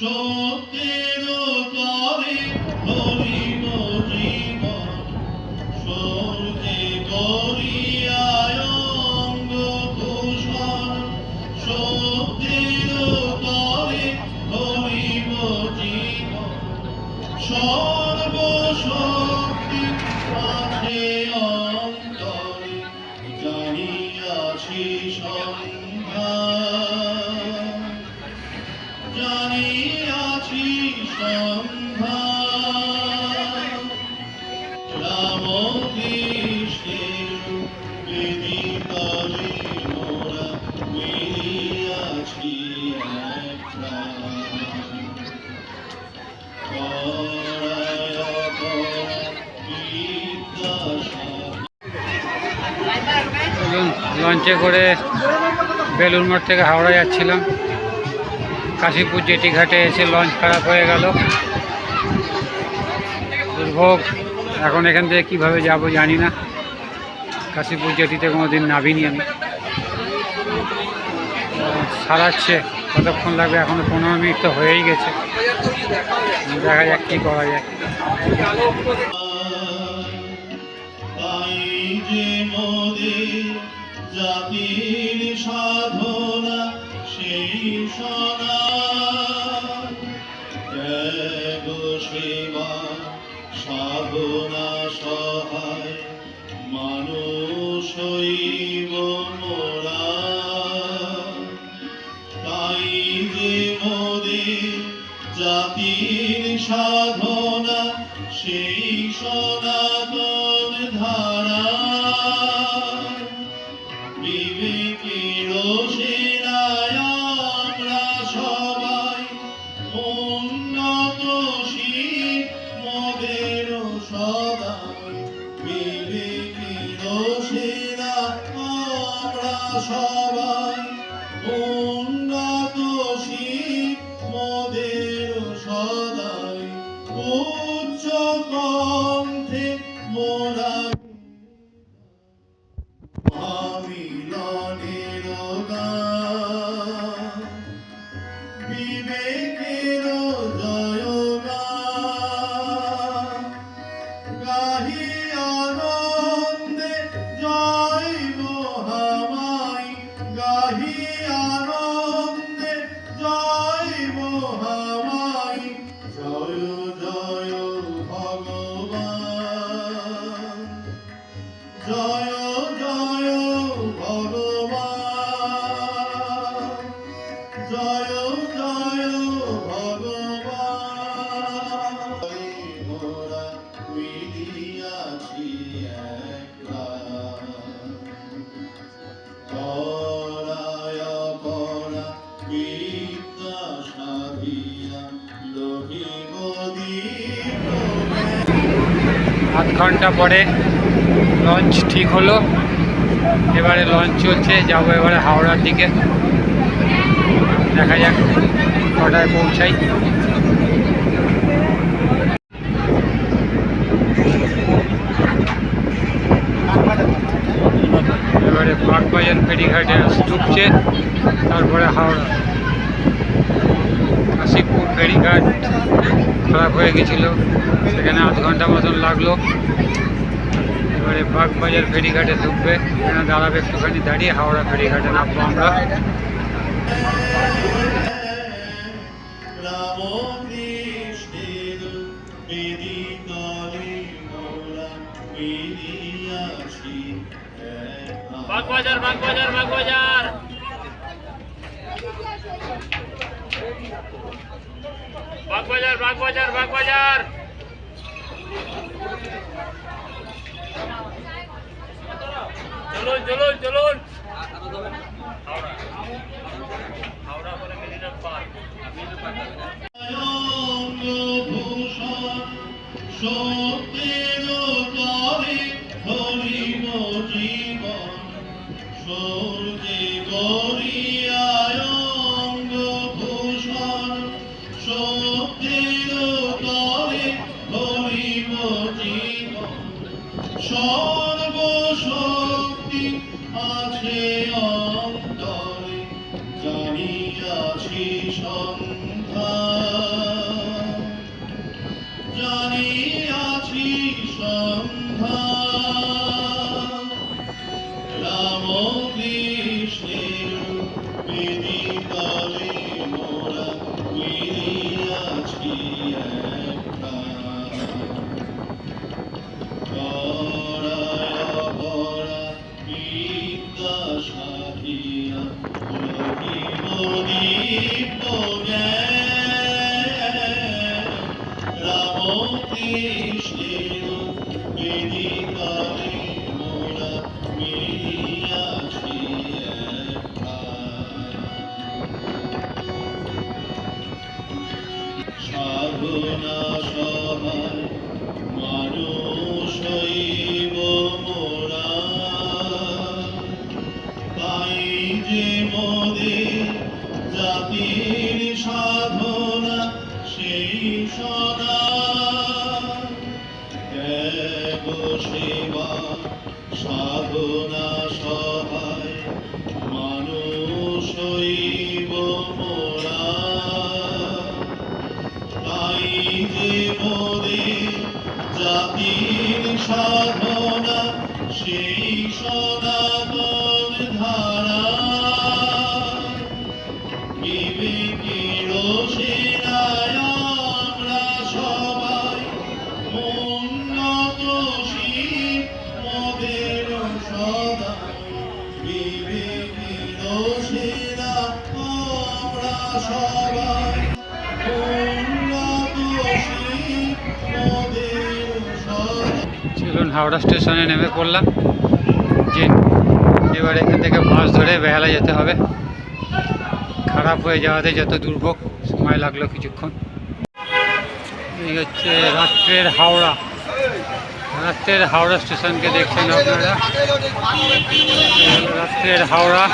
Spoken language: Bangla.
সত্যের তরে ধরিব জীবন স্বর্গে করিয়ায় ভূষণ সত্যের তরে ধরিব জীবন সর্বশক্তি আছে অন্তরে, জানিয়াছি সন্ধ্যা লঞ্চে করে বেলুর মঠ থেকে হাওড়া যাচ্ছিলাম। কাশীপুর জেটি ঘাটে এসে লঞ্চ খারাপ হয়ে গেল। দুর্ভোগ, এখন এখান থেকে কীভাবে যাব জানি না। কাশীপুর জেটিতে কোনো দিন নামিনি আমি। সারাচ্ছে, কতক্ষণ লাগবে এখনও পনেরো মিনিট তো হয়েই গেছে। দেখা যাক কী করা যায়। জাতির সাধনা। সেই সনা ত্যাগ সাধনা তাই জাতির সাধনা সেই সনাতন ilahi ঘণ্টা পরে লঞ্চ ঠিক হলো। এবারে লঞ্চ চলছে, যাব এবারে হাওড়ার দিকে। দেখা যাক, কটায় পৌঁছাই। এবারে বাগবাজার ফেরিঘাটে ঢুকছে, তারপরে হাওড়া। কাশীপুর ফেরিঘাট খারাপ হয়ে গেছিল। সেখানে আধ ঘণ্টা মতন লাগল। এবারে বাগবাজার ফেরিঘাটে ঢুকবে। এখানে দাঁড়াবে একটুখানি দাঁড়িয়ে হাওড়া ফেরিঘাটে নামবো আমরা। বাগবাজার বাগবাজার বাগবাজার। বাগবাজার বাগবাজার বাগবাজার। চলুন চলুন চলুন। হাওড়া অঙ্গভূষণ সত্যের Om Krishna Vedita সেবা সাধনা সহায় মানুষ হইব মোরা। তাই যে মোরে জাতির সাধনা চলুন হাওড়া স্টেশনে নেমে পড়লাম। যে এবার এখান থেকে বাস ধরে বেহালা যেতে হবে। খারাপ হয়ে যাওয়াতে যত দুর্ভোগ, সময় লাগল কিছুক্ষণ। এই হচ্ছে রাত্রের হাওড়া। রাত্রের হাওড়া স্টেশনকে দেখছেন আপনারা। রাত্রের হাওড়া।